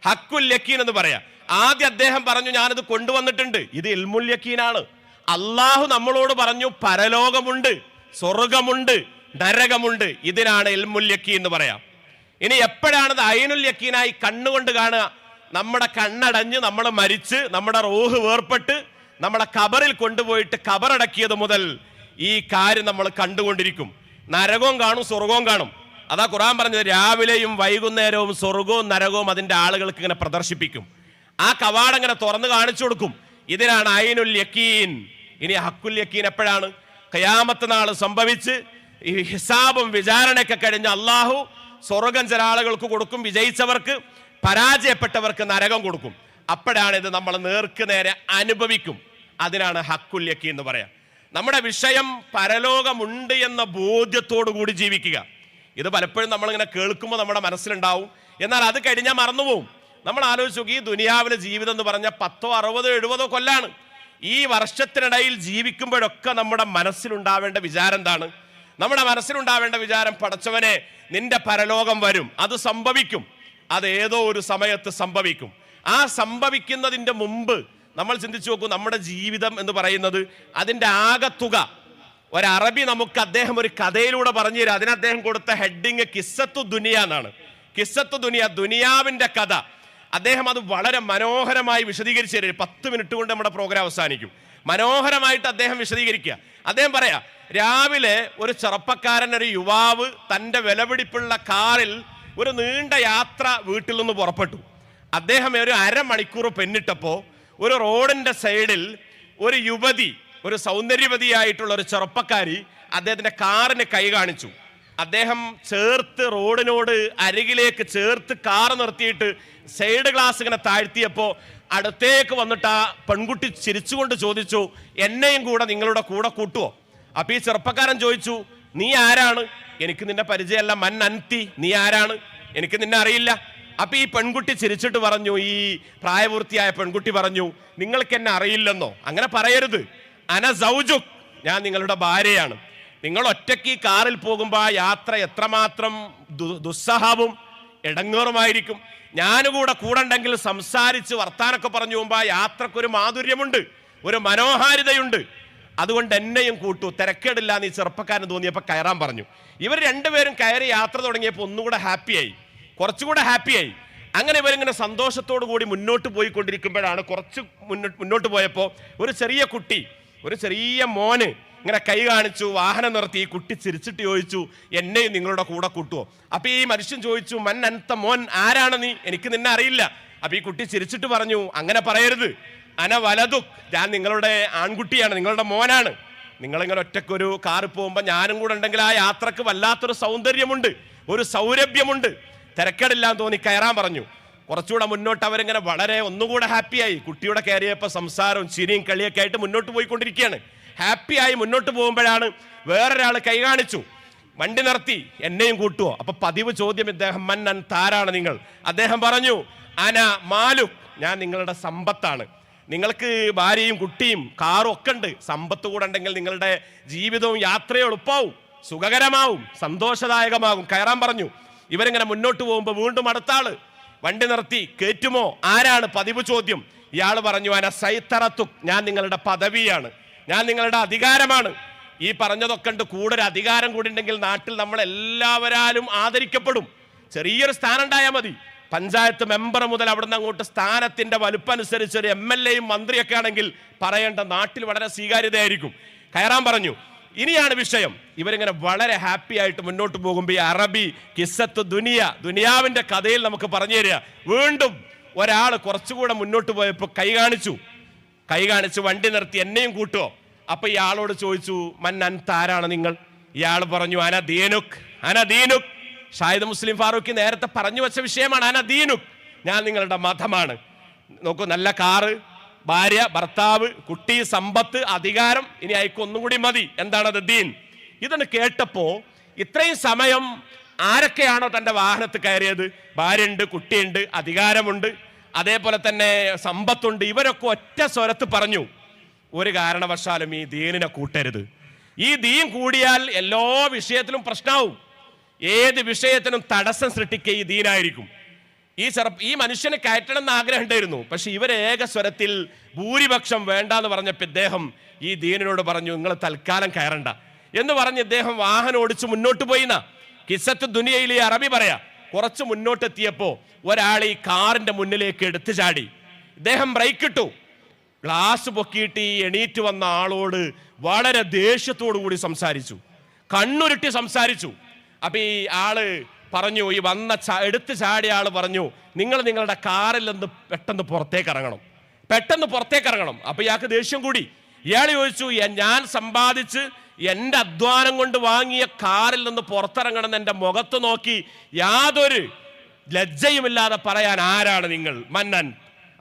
ഹക്കുൽ യക്കീൻ എന്ന് പറയാം. ആദ്യം അദ്ദേഹം പറഞ്ഞു ഞാനിത് കൊണ്ടുവന്നിട്ടുണ്ട്. ഇത് ഇൽമുൽ യക്കീനാണ്. അള്ളാഹു നമ്മളോട് പറഞ്ഞു പരലോകമുണ്ട് സ്വർഗമുണ്ട് നരകമുണ്ട്. ഇതിനാണ് ഇൽമുൽ എന്ന് പറയാം. ഇനി എപ്പോഴാണത് അയിനുൽ യക്കീനായി കണ്ണുകൊണ്ട് കാണുക? നമ്മുടെ കണ്ണടഞ്ഞ് നമ്മൾ മരിച്ച് നമ്മുടെ റോഹ് വേർപ്പെട്ട് നമ്മളെ കബറിൽ കൊണ്ടുപോയിട്ട് കബറടക്കിയത് മുതൽ ഈ കാര്യം നമ്മൾ കണ്ടുകൊണ്ടിരിക്കും. നരകവും കാണും സ്വർഗവും കാണും. അതാ ഖുറാൻ പറഞ്ഞത് രാവിലെയും വൈകുന്നേരവും സ്വർഗവും നരകവും അതിന്റെ ആളുകൾക്ക് ഇങ്ങനെ പ്രദർശിപ്പിക്കും. ആ കവാടം അങ്ങനെ തുറന്ന് കാണിച്ചു കൊടുക്കും. ഇതിനാണ് അയിനുൽ യക്കീൻ. ഇനി ഹക്കുൽ യക്കീൻ എപ്പോഴാണ്? കയാമത്ത് നാൾ സംഭവിച്ച് ഈ ഹിസാബും വിചാരണയൊക്കെ കഴിഞ്ഞ് അള്ളാഹു സ്വർഗം ചില ആളുകൾക്ക് കൊടുക്കും വിജയിച്ചവർക്ക് പരാജയപ്പെട്ടവർക്ക് നരകം കൊടുക്കും. അപ്പോഴാണ് ഇത് നമ്മൾ നേർക്ക് നേരെ അനുഭവിക്കും. അതിനാണ് ഹക്കുൽ യക്കീൻ എന്ന് പറയാം. നമ്മുടെ വിഷയം പരലോകമുണ്ട് എന്ന ബോധ്യത്തോടു കൂടി ജീവിക്കുക. ഇത് പലപ്പോഴും നമ്മളിങ്ങനെ കേൾക്കുമ്പോൾ നമ്മുടെ മനസ്സിലുണ്ടാവും. എന്നാൽ അത് കഴിഞ്ഞാൽ മറന്നുപോകും നമ്മൾ ആലോചിച്ച് നോക്കി ഈ ദുനിയാവിലെ ജീവിതം എന്ന് പറഞ്ഞാൽ പത്തോ അറുപതോ എഴുപതോ കൊല്ലാണ്. ഈ വർഷത്തിനിടയിൽ ജീവിക്കുമ്പോഴൊക്കെ നമ്മുടെ മനസ്സിലുണ്ടാവേണ്ട വിചാരം എന്താണ്? നമ്മുടെ മനസ്സിലുണ്ടാവേണ്ട വിചാരം പടച്ചവനെ നിന്റെ പരലോകം വരും. അത് സംഭവിക്കും. അത് ഏതോ ഒരു സമയത്ത് സംഭവിക്കും. ആ സംഭവിക്കുന്നതിന്റെ മുമ്പ് നമ്മൾ ചിന്തിച്ചു നോക്കും നമ്മുടെ ജീവിതം എന്ന് പറയുന്നത് അതിന്റെ ആകത്തുക. ഒരറബി നമുക്ക് അദ്ദേഹം ഒരു കഥയിലൂടെ പറഞ്ഞു തരാം. അതിന് അദ്ദേഹം കൊടുത്ത ഹെഡിങ് കിസ്സത്തു ദുനിയ എന്നാണ്. കിസ്സത്തു ദുനിയ ദുനിയാവിന്റെ കഥ. അദ്ദേഹം അത് വളരെ മനോഹരമായി വിശദീകരിച്ച് തരും. പത്ത് മിനിറ്റ് കൊണ്ട് നമ്മുടെ പ്രോഗ്രാം അവസാനിക്കും. മനോഹരമായിട്ട് അദ്ദേഹം വിശദീകരിക്കുക. അദ്ദേഹം പറയാ രാവിലെ ഒരു ചെറുപ്പക്കാരൻ ഒരു യുവാവ് തന്റെ വിലപിടിപ്പുള്ള കാറിൽ ഒരു നീണ്ട യാത്ര വീട്ടിൽ നിന്ന് പുറപ്പെട്ടു. അദ്ദേഹം ഒരു അരമണിക്കൂർ പെന്നിട്ടപ്പോൾ ഒരു റോഡിന്റെ സൈഡിൽ ഒരു യുവതി ഒരു സൗന്ദര്യവതിയായിട്ടുള്ള ഒരു ചെറുപ്പക്കാരി അദ്ദേഹത്തിന്റെ കാറിന് കൈ കാണിച്ചു. അദ്ദേഹം ചേർത്ത് റോഡിനോട് അരികിലേക്ക് ചേർത്ത് കാർ നിർത്തിയിട്ട് സൈഡ് ഗ്ലാസ് ഇങ്ങനെ താഴ്ത്തിയപ്പോൾ അടുത്തേക്ക് വന്നിട്ട് ആ പെൺകുട്ടി ചിരിച്ചുകൊണ്ട് ചോദിച്ചു എന്നെയും കൂടെ നിങ്ങളുടെ കൂടെ കൂട്ടുവോ? അപ്പൊ ഈ ചെറുപ്പക്കാരൻ ചോദിച്ചു നീ ആരാണ്? എനിക്ക് നിന്നെ പരിചയമല്ല മൻ അൻതി. നീ ആരാണ്? എനിക്ക് നിന്നെ അറിയില്ല. അപ്പൊ ഈ പെൺകുട്ടി ചിരിച്ചിട്ട് പറഞ്ഞു ഈ പ്രായപൂർത്തിയായ പെൺകുട്ടി പറഞ്ഞു നിങ്ങൾക്ക് എന്നെ അറിയില്ലെന്നോ? അങ്ങനെ പറയരുത്. അന സൗജുക്. ഞാൻ നിങ്ങളുടെ ഭാര്യയാണ്. നിങ്ങൾ ഒറ്റയ്ക്ക് കാറിൽ പോകുമ്പോൾ ആ യാത്ര എത്രമാത്രം ദുസ്സഹവും ഇടങ്ങേറുമായിരിക്കും ഞാനുകൂടെ കൂടെ ഉണ്ടെങ്കിൽ സംസാരിച്ച് വർത്താനൊക്കെ പറഞ്ഞു പോകുമ്പോൾ ആ യാത്രക്കൊരു മാധുര്യമുണ്ട് ഒരു മനോഹാരിതയുണ്ട്. അതുകൊണ്ട് എന്നെയും കൂട്ടു. തിരക്കേടില്ല എന്ന് ഈ ചെറുപ്പക്കാരൻ തോന്നിയപ്പോൾ കയറാൻ പറഞ്ഞു. ഇവർ രണ്ടുപേരും കയറി യാത്ര തുടങ്ങിയപ്പോൾ ഒന്നുകൂടെ ഹാപ്പിയായി കുറച്ചുകൂടെ ഹാപ്പിയായി അങ്ങനെ ഇവരിങ്ങനെ സന്തോഷത്തോടു കൂടി മുന്നോട്ട് പോയിക്കൊണ്ടിരിക്കുമ്പോഴാണ് കുറച്ച് മുന്നോട്ട് പോയപ്പോൾ ഒരു ചെറിയ കുട്ടി ഒരു ചെറിയ മോന് ഇങ്ങനെ കൈ കാണിച്ചു വാഹനം നിർത്തി ഈ കുട്ടി ചിരിച്ചിട്ട് ചോദിച്ചു എന്നെയും നിങ്ങളുടെ കൂടെ കൂട്ടുവോ? അപ്പൊ ഈ മനുഷ്യൻ ചോദിച്ചു മൻ അനത്ത മോൻ ആരാണ് നീ? എനിക്ക് നിന്നെ അറിയില്ല. അപ്പൊ ഈ കുട്ടി ചിരിച്ചിട്ട് പറഞ്ഞു അങ്ങനെ പറയരുത്. അന വലതു ഞാൻ നിങ്ങളുടെ ആൺകുട്ടിയാണ് നിങ്ങളുടെ മോനാണ്. നിങ്ങളിങ്ങനെ ഒറ്റക്കൊരു കാറ് പോകുമ്പോൾ ഞാനും കൂടെ ഉണ്ടെങ്കിൽ ആ യാത്രയ്ക്ക് വല്ലാത്തൊരു സൗന്ദര്യമുണ്ട് ഒരു സൗരഭ്യമുണ്ട്. തിരക്കേടില്ലാന്ന് തോന്നി കയറാൻ പറഞ്ഞു. കുറച്ചുകൂടെ മുന്നോട്ട് അവരിങ്ങനെ വളരെ ഒന്നുകൂടെ ഹാപ്പിയായി. കുട്ടിയുടെ കയറിയപ്പോൾ സംസാരവും ചിരിയും കളിയൊക്കെ ആയിട്ട് മുന്നോട്ട് പോയിക്കൊണ്ടിരിക്കുകയാണ്. ഹാപ്പിയായി മുന്നോട്ട് പോകുമ്പോഴാണ് വേറൊരാൾ കൈ കാണിച്ചു. വണ്ടി നിർത്തി എന്നെയും കൂട്ടുവോ? അപ്പൊ പതിവ് ചോദ്യം ഇദ്ദേഹം മന്നൻ താരാണ് നിങ്ങൾ. അദ്ദേഹം പറഞ്ഞു അന മാലു ഞാൻ നിങ്ങളുടെ സമ്പത്താണ്. നിങ്ങൾക്ക് ഭാര്യയും കുട്ടിയും കാറും ഒക്കെ ഉണ്ട്. സമ്പത്ത് കൂടെ ഉണ്ടെങ്കിൽ നിങ്ങളുടെ ജീവിതവും യാത്രയും എളുപ്പമാവും സുഖകരമാവും സന്തോഷദായകമാകും. കയറാൻ പറഞ്ഞു. ഇവരിങ്ങനെ മുന്നോട്ട് പോകുമ്പോൾ വീണ്ടും അടുത്ത ആൾ വണ്ടി നിർത്തി കയറ്റുമോ ആരാണ്? പതിവ് ചോദ്യം. ഇയാൾ പറഞ്ഞു അന സൈത്തറത്തു ഞാൻ നിങ്ങളുടെ പദവിയാണ്. ഞാൻ നിങ്ങളുടെ അധികാരമാണ്. ഈ പറഞ്ഞതൊക്കെ ഉണ്ട്. കൂടെ ഒരു അധികാരം കൂടി ഉണ്ടെങ്കിൽ നാട്ടിൽ നമ്മൾ എല്ലാവരാലും ആദരിക്കപ്പെടും. ചെറിയൊരു സ്ഥാനം ഉണ്ടായാൽ മതി. പഞ്ചായത്ത് മെമ്പർ മുതൽ അവിടുന്ന് അങ്ങോട്ട് സ്ഥാനത്തിന്റെ വലുപ്പം അനുസരിച്ച് ഒരു എം എൽ എയും മന്ത്രിയൊക്കെ ആണെങ്കിൽ പറയേണ്ട നാട്ടിൽ വളരെ സ്വീകാര്യതയായിരിക്കും. കയറാൻ പറഞ്ഞു. ഇനിയാണ് വിഷയം. ഇവരിങ്ങനെ വളരെ ഹാപ്പി ആയിട്ട് മുന്നോട്ട് പോകുമ്പോൾ ഈ അറബി കിസ്സത്ത് ദുനിയ ദുനിയാവിന്റെ കഥയിൽ നമുക്ക് പറഞ്ഞു തരിക. വീണ്ടും ഒരാൾ കുറച്ചുകൂടെ മുന്നോട്ട് പോയപ്പോൾ കൈ കാണിച്ചു. കൈ കാണിച്ച് വണ്ടി നിർത്തി എന്നെയും കൂട്ടുമോ അപ്പൊ ഇയാളോട് ചോദിച്ചു മൻ ആരാണ് നിങ്ങൾ? ഇയാൾ പറഞ്ഞു അന ദീനുക് അന ദീനുക്. ഷാഹിദ് മുസ്ലിം ഫാറൂഖി നേരത്തെ പറഞ്ഞു വെച്ച വിഷയമാണ് അന ദീനുക്. ഞാൻ നിങ്ങളുടെ മതമാണ്. നോക്കൂ നല്ല കാറ് ഭാര്യ ഭർത്താവ് കുട്ടി സമ്പത്ത് അധികാരം ഇനി അയക്കും ഒന്നും കൂടി മതി. എന്താണത് ദീൻ? ഇതെന്ന് കേട്ടപ്പോ ഇത്രയും സമയം ആരൊക്കെയാണോ തന്റെ വാഹനത്തിൽ കയറിയത്? ഭാര്യയുണ്ട് കുട്ടിയുണ്ട് അധികാരമുണ്ട്. അതേപോലെ തന്നെ സമ്പത്തുണ്ട്. ഇവരൊക്കെ ഒറ്റ സ്വരത്ത് പറഞ്ഞു ഒരു കാരണവശാലും ഈ ദീനിനെ കൂട്ടരുത്. ഈ ദീൻ കൂടിയാൽ എല്ലാ വിഷയത്തിലും പ്രശ്നമാവും ഏത് വിഷയത്തിനും തടസ്സം സൃഷ്ടിക്കുക ഈ ദീനായിരിക്കും. ഈ ചെറു ഈ മനുഷ്യനെ കയറ്റണം എന്ന് ആഗ്രഹം ഉണ്ടായിരുന്നു പക്ഷെ ഇവരേക സ്വരത്തിൽ ഭൂരിപക്ഷം വേണ്ട എന്ന് പറഞ്ഞപ്പോൾ ഇദ്ദേഹം ഈ ദീനിനോട് പറഞ്ഞു നിങ്ങൾ തൽക്കാലം കയറണ്ട. എന്ന് പറഞ്ഞ് ഇദ്ദേഹം വാഹനം ഓടിച്ച് മുന്നോട്ട് പോയിന്ന. കിസത്ത് ദുനിയയിൽ ഈ അറബി പറയാ കുറച്ച് മുന്നോട്ടെത്തിയപ്പോ ഒരാൾ ഈ കാറിന്റെ മുന്നിലേക്ക് എടുത്തു ചാടി. ഇദ്ദേഹം ബ്രേക്ക് ഇട്ടു. ഗ്ലാസ് പൊക്കിയിട്ട് ഈ എണീറ്റ് വന്ന ആളോട് വളരെ ദേഷ്യത്തോടു കൂടി സംസാരിച്ചു. കണ്ണുരുട്ടി സംസാരിച്ചു. അപ്പൊ ഈ ആൾ പറഞ്ഞു ഈ വന്ന എടുത്തു ചാടിയ ആൾ പറഞ്ഞു നിങ്ങൾ നിങ്ങളുടെ കാറിൽ നിന്ന് പെട്ടെന്ന് പുറത്തേക്ക് ഇറങ്ങണം. പെട്ടെന്ന് പുറത്തേക്ക് ഇറങ്ങണം. അപ്പൊ ഇയാൾക്ക് ദേഷ്യം കൂടി. ഇയാൾ ചോദിച്ചു ഞാൻ സമ്പാദിച്ച് എന്റെ അധ്വാനം കൊണ്ട് വാങ്ങിയ കാറിൽ നിന്ന് പുറത്തിറങ്ങണമെന്ന് എന്റെ മുഖത്ത് നോക്കി യാതൊരു ലജ്ജയുമില്ലാതെ പറയാൻ ആരാണ് നിങ്ങൾ? മന്നൻ.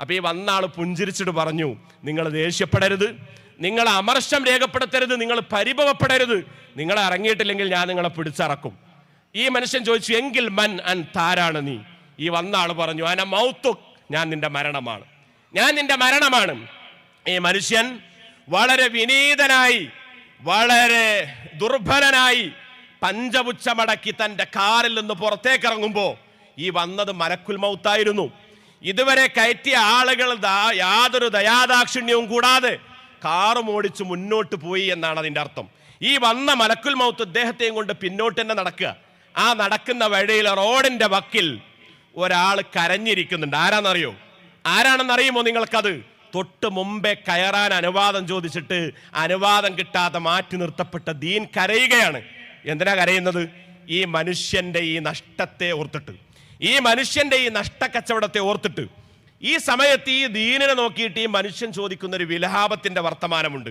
അപ്പോൾ ഈ വന്ന ആൾ പുഞ്ചിരിച്ചിട്ട് പറഞ്ഞു നിങ്ങൾ ദേഷ്യപ്പെടരുത്. നിങ്ങൾ അമർഷം രേഖപ്പെടുത്തരുത്. നിങ്ങൾ പരിഭവപ്പെടരുത്. നിങ്ങൾ ഇറങ്ങിയിട്ടില്ലെങ്കിൽ ഞാൻ നിങ്ങളെ പിടിച്ചിറക്കും. ഈ മനുഷ്യൻ ചോദിച്ചു എങ്കിൽ മൻ അൻ താരാണ് നീ? ഈ വന്ന ആൾ പറഞ്ഞു അന മൗത്തു ഞാൻ നിന്റെ മരണമാണ്. ഞാൻ നിന്റെ മരണമാണ്. ഈ മനുഷ്യൻ വളരെ വിനീതനായി വളരെ ദുർബലനായി പഞ്ചപുച്ഛമടക്കി തന്റെ കാറിൽ നിന്ന് പുറത്തേക്ക് ഇറങ്ങുമ്പോൾ ഈ വന്നത് മലക്കുൽ മൗത്തായിരുന്നു. ഇതുവരെ കയറ്റിയ ആളുകൾ യാതൊരു ദയാദാക്ഷിണ്യവും കൂടാതെ കാറും ഓടിച്ച് മുന്നോട്ട് പോയി എന്നാണ് അതിന്റെ അർത്ഥം. ഈ വന്ന മലക്കുൽ മൗത്ത് ഇദ്ദേഹത്തെയും കൊണ്ട് പിന്നോട്ട് തന്നെ നടക്കുക. ആ നടക്കുന്ന വഴിയിൽ റോഡിന്റെ വക്കിൽ ഒരാൾ കരഞ്ഞിരിക്കുന്നുണ്ട്. ആരാണെന്നറിയോ? ആരാണെന്നറിയുമോ നിങ്ങൾക്കത്? തൊട്ട് മുമ്പേ കയറാൻ അനുവാദം ചോദിച്ചിട്ട് അനുവാദം കിട്ടാതെ മാറ്റി നിർത്തപ്പെട്ട ദീൻ കരയുകയാണ്. എന്തിനാ കരയുന്നത്? ഈ മനുഷ്യന്റെ ഈ നഷ്ടത്തെ ഓർത്തിട്ട്. ഈ മനുഷ്യന്റെ ഈ നഷ്ട കച്ചവടത്തെ ഓർത്തിട്ട്. ഈ സമയത്ത് ഈ ദീനിനെ നോക്കിയിട്ട് ഈ മനുഷ്യൻ ചോദിക്കുന്ന ഒരു വിലഹാപത്തിന്റെ വർത്തമാനമുണ്ട്.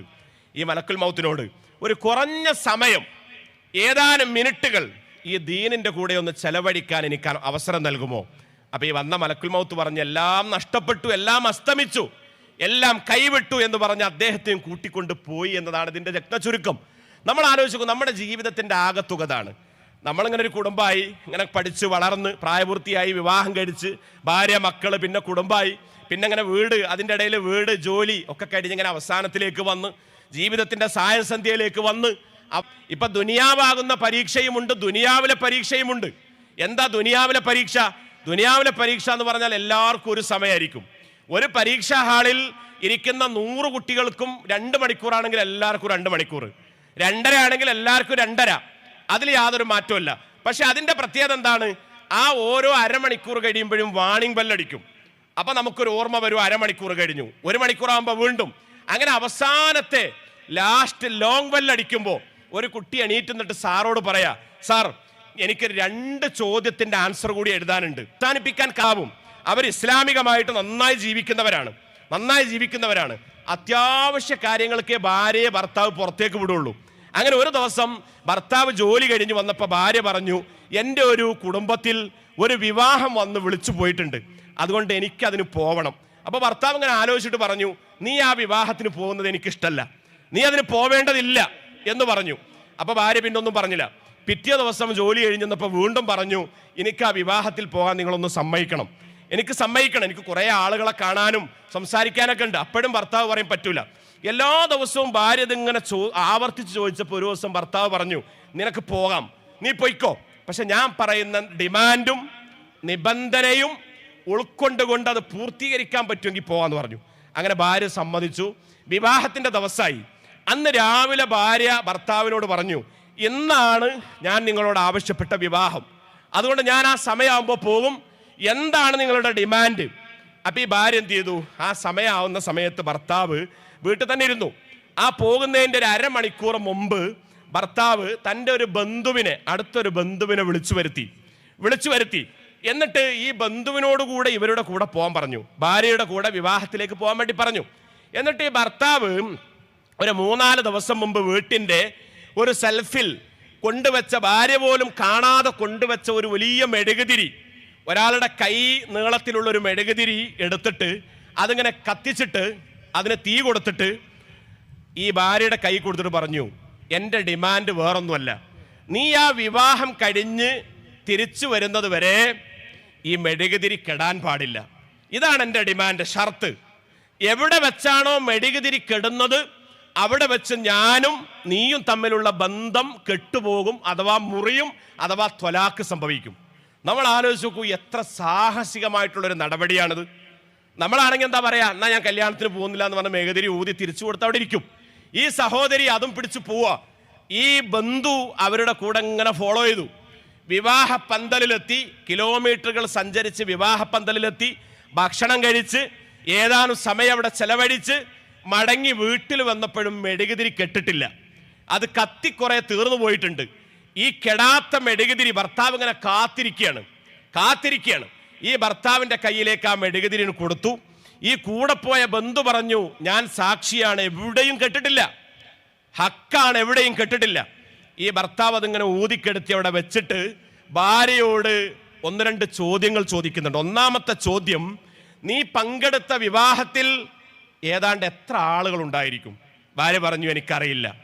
ഈ മലക്കുൽ മൗത്തിനോട് ഒരു കുറഞ്ഞ സമയം ഏതാനും മിനിറ്റുകൾ ഈ ദീനിന്റെ കൂടെ ഒന്ന് ചെലവഴിക്കാൻ എനിക്ക് അവസരം നൽകുമോ? അപ്പൊ ഈ വന്ന മലക്കുൽ മൗത്ത് പറഞ്ഞ് എല്ലാം നഷ്ടപ്പെട്ടു എല്ലാം അസ്തമിച്ചു. എല്ലാം കൈവിട്ടു എന്ന് പറഞ്ഞ് അദ്ദേഹത്തെയും കൂട്ടിക്കൊണ്ട് പോയി എന്നതാണ് ഇതിന്റെ രക്ത ചുരുക്കം. നമ്മൾ ആലോചിക്കും നമ്മുടെ ജീവിതത്തിന്റെ ആകത്തുകതാണ്. നമ്മളിങ്ങനെ ഒരു കുടുംബമായി ഇങ്ങനെ പഠിച്ച് വളർന്ന് പ്രായപൂർത്തിയായി വിവാഹം കഴിച്ച് ഭാര്യ മക്കൾ പിന്നെ കുടുംബമായി പിന്നെ അങ്ങനെ വീട് അതിന്റെ ഇടയിൽ വീട് ജോലി ഒക്കെ കഴിഞ്ഞ് ഇങ്ങനെ അവസാനത്തിലേക്ക് വന്ന് ജീവിതത്തിന്റെ സായസന്ധ്യയിലേക്ക് വന്ന് ഇപ്പം ദുനിയാവാകുന്ന പരീക്ഷയുമുണ്ട് ദുനിയാവിലെ പരീക്ഷയുമുണ്ട്. എന്താ ദുനിയാവിലെ പരീക്ഷ? ദുനിയാവിലെ പരീക്ഷ എന്ന് പറഞ്ഞാൽ എല്ലാവർക്കും ഒരു സമയമായിരിക്കും ഒരു പരീക്ഷാ ഹാളിൽ ഇരിക്കുന്ന നൂറ് കുട്ടികൾക്കും രണ്ട് മണിക്കൂറാണെങ്കിൽ എല്ലാവർക്കും രണ്ട് മണിക്കൂർ. രണ്ടര ആണെങ്കിൽ എല്ലാവർക്കും രണ്ടര. അതിൽ യാതൊരു മാറ്റമില്ല പക്ഷെ അതിന്റെ പ്രത്യേകത എന്താണ്? ആ ഓരോ അരമണിക്കൂർ കഴിയുമ്പോഴും വാണിംഗ് ബെല്ലടിക്കും അപ്പം നമുക്കൊരു ഓർമ്മ വരും അരമണിക്കൂർ കഴിഞ്ഞു. ഒരു മണിക്കൂറാകുമ്പോൾ വീണ്ടും. അങ്ങനെ അവസാനത്തെ ലാസ്റ്റ് ലോങ് ബെല്ലടിക്കുമ്പോൾ ഒരു കുട്ടി എണീറ്റ് നിന്നിട്ട് സാറോട് പറയാ സാർ എനിക്ക് രണ്ട് ചോദ്യത്തിന്റെ ആൻസർ കൂടി എഴുതാനുണ്ട്. താനിപ്പിക്കാൻ കാവും. അവർ ഇസ്ലാമികമായിട്ട് നന്നായി ജീവിക്കുന്നവരാണ്. നന്നായി ജീവിക്കുന്നവരാണ്. അത്യാവശ്യ കാര്യങ്ങൾക്ക് ഭാര്യയെ ഭർത്താവ് പുറത്തേക്ക് വിടുള്ളൂ. അങ്ങനെ ഒരു ദിവസം ഭർത്താവ് ജോലി കഴിഞ്ഞ് വന്നപ്പോൾ ഭാര്യ പറഞ്ഞു എന്റെ ഒരു കുടുംബത്തിൽ ഒരു വിവാഹം വന്ന് വിളിച്ചു പോയിട്ടുണ്ട്. അതുകൊണ്ട് എനിക്കതിന് പോവണം. അപ്പോൾ ഭർത്താവ് ഇങ്ങനെ ആലോചിച്ചിട്ട് പറഞ്ഞു നീ ആ വിവാഹത്തിന് പോകുന്നത് എനിക്കിഷ്ടമല്ല നീ അതിന് പോവേണ്ടതില്ല. എന്ന് പറഞ്ഞു. അപ്പോൾ ഭാര്യ പിന്നെ ഒന്നും പറഞ്ഞില്ല. പിറ്റേ ദിവസം ജോലി കഴിഞ്ഞപ്പോൾ വീണ്ടും പറഞ്ഞു എനിക്ക് ആ വിവാഹത്തിൽ പോകാൻ നിങ്ങളൊന്ന് സമ്മതിക്കണം. എനിക്ക് സമ്മതിക്കണം. എനിക്ക് കുറേ ആളുകളെ കാണാനും സംസാരിക്കാനൊക്കെ ഉണ്ട്. അപ്പോഴും ഭർത്താവ് പറയാൻ പറ്റൂല. എല്ലാ ദിവസവും ഭാര്യ ഇതിങ്ങനെ ചോ ആവർത്തിച്ച് ചോദിച്ചപ്പോൾ ഒരു ദിവസം ഭർത്താവ് പറഞ്ഞു നിനക്ക് പോകാം. നീ പൊയ്ക്കോ. പക്ഷെ ഞാൻ പറയുന്ന ഡിമാൻഡും നിബന്ധനയും ഉൾക്കൊണ്ടുകൊണ്ട് അത് പൂർത്തീകരിക്കാൻ പറ്റുമെങ്കിൽ പോകാന്ന് പറഞ്ഞു. അങ്ങനെ ഭാര്യ സമ്മതിച്ചു. വിവാഹത്തിന്റെ ദിവസമായി. അന്ന് രാവിലെ ഭാര്യ ഭർത്താവിനോട് പറഞ്ഞു എന്നാണ് ഞാൻ നിങ്ങളോട് ആവശ്യപ്പെട്ട വിവാഹം. അതുകൊണ്ട് ഞാൻ ആ സമയമാകുമ്പോൾ പോകും. എന്താണ് നിങ്ങളുടെ ഡിമാൻഡ്? അപ്പൊ ഈ ഭാര്യ എന്ത് ചെയ്തു? ആ സമയമാവുന്ന സമയത്ത് ഭർത്താവ് വീട്ടിൽ തന്നെ ഇരുന്നു. ആ പോകുന്നതിന്റെ ഒരു അരമണിക്കൂർ മുമ്പ് ഭർത്താവ് തന്റെ ഒരു ബന്ധുവിനെ അടുത്തൊരു ബന്ധുവിനെ വിളിച്ചു വരുത്തി. വിളിച്ചു വരുത്തി. എന്നിട്ട് ഈ ബന്ധുവിനോടുകൂടെ ഇവരുടെ കൂടെ പോകാൻ പറഞ്ഞു. ഭാര്യയുടെ കൂടെ വിവാഹത്തിലേക്ക് പോകാൻ വേണ്ടി പറഞ്ഞു. എന്നിട്ട് ഈ ഭർത്താവ് ഒരു മൂന്നാൽ ദിവസം മുമ്പ് വീട്ടിന്റെ ഒരു സെൽഫിൽ കൊണ്ടുവച്ച ഭാര്യ പോലും കാണാതെ കൊണ്ടുവച്ച ഒരു വലിയ മെഴുകുതിരി ഒരാളുടെ കൈ നീളത്തിലുള്ള ഒരു മെഴുകുതിരി എടുത്തിട്ട് അതിങ്ങനെ കത്തിച്ചിട്ട് അതിന് തീ കൊടുത്തിട്ട് ഈ ഭാര്യയുടെ കൈ കൊടുത്തിട്ട് പറഞ്ഞു എന്റെ ഡിമാൻഡ് വേറൊന്നുമല്ല. നീ ആ വിവാഹം കഴിഞ്ഞ് തിരിച്ചു വരുന്നത് വരെ ഈ മെഴുകുതിരി കെടാൻ പാടില്ല. ഇതാണ് എന്റെ ഡിമാൻഡ് ഷർത്ത്. എവിടെ വെച്ചാണോ മെഴുകുതിരി കെടുന്നത് അവിടെ വെച്ച് ഞാനും നീയും തമ്മിലുള്ള ബന്ധം കെട്ടുപോകും അഥവാ മുറിയും അഥവാ ത്വലാക്ക് സംഭവിക്കും. നമ്മൾ ആലോചിച്ച് നോക്കൂ എത്ര സാഹസികമായിട്ടുള്ളൊരു നടപടിയാണിത്. നമ്മളാണെങ്കിൽ എന്താ പറയാ എന്നാ ഞാൻ കല്യാണത്തിന് പോകുന്നില്ല എന്ന് പറഞ്ഞ മേഘതിരി ഊതി തിരിച്ചു കൊടുത്ത് അവിടെ ഇരിക്കും. ഈ സഹോദരി അതും പിടിച്ചു പോവുക ഈ ബന്ധു അവരുടെ കൂടെ ഇങ്ങനെ ഫോളോ ചെയ്തു. വിവാഹ പന്തലിലെത്തി കിലോമീറ്ററുകൾ സഞ്ചരിച്ച് വിവാഹ പന്തലിലെത്തി ഭക്ഷണം കഴിച്ച് ഏതാനും സമയം അവിടെ ചെലവഴിച്ച് മടങ്ങി വീട്ടിൽ വന്നപ്പോഴും മെഴുകുതിരി കെട്ടിട്ടില്ല. അത് കത്തി കുറെ തീർന്നു പോയിട്ടുണ്ട്. ഈ കെടാത്ത മെഴുകുതിരി ഭർത്താവ് ഇങ്ങനെ കാത്തിരിക്കുകയാണ്. കാത്തിരിക്കുകയാണ്. ഈ ഭർത്താവിന്റെ കയ്യിലേക്ക് ആ മെഴുകുതിരിന് കൊടുത്തു. ഈ കൂടെ പോയ ബന്ധു പറഞ്ഞു ഞാൻ സാക്ഷിയാണ് എവിടെയും കെട്ടിട്ടില്ല. ഹക്കാണ് എവിടെയും കെട്ടിട്ടില്ല. ഈ ഭർത്താവ് അതിങ്ങനെ ഊതിക്കെടുത്തി അവിടെ വെച്ചിട്ട് ഭാര്യയോട് ഒന്ന് രണ്ട് ചോദ്യങ്ങൾ ചോദിക്കുന്നുണ്ട്. ഒന്നാമത്തെ ചോദ്യം നീ പങ്കെടുത്ത വിവാഹത്തിൽ ഏതാണ്ട് എത്ര ആളുകൾ ഉണ്ടായിരിക്കും? ഭാര്യ പറഞ്ഞു എനിക്കറിയില്ല.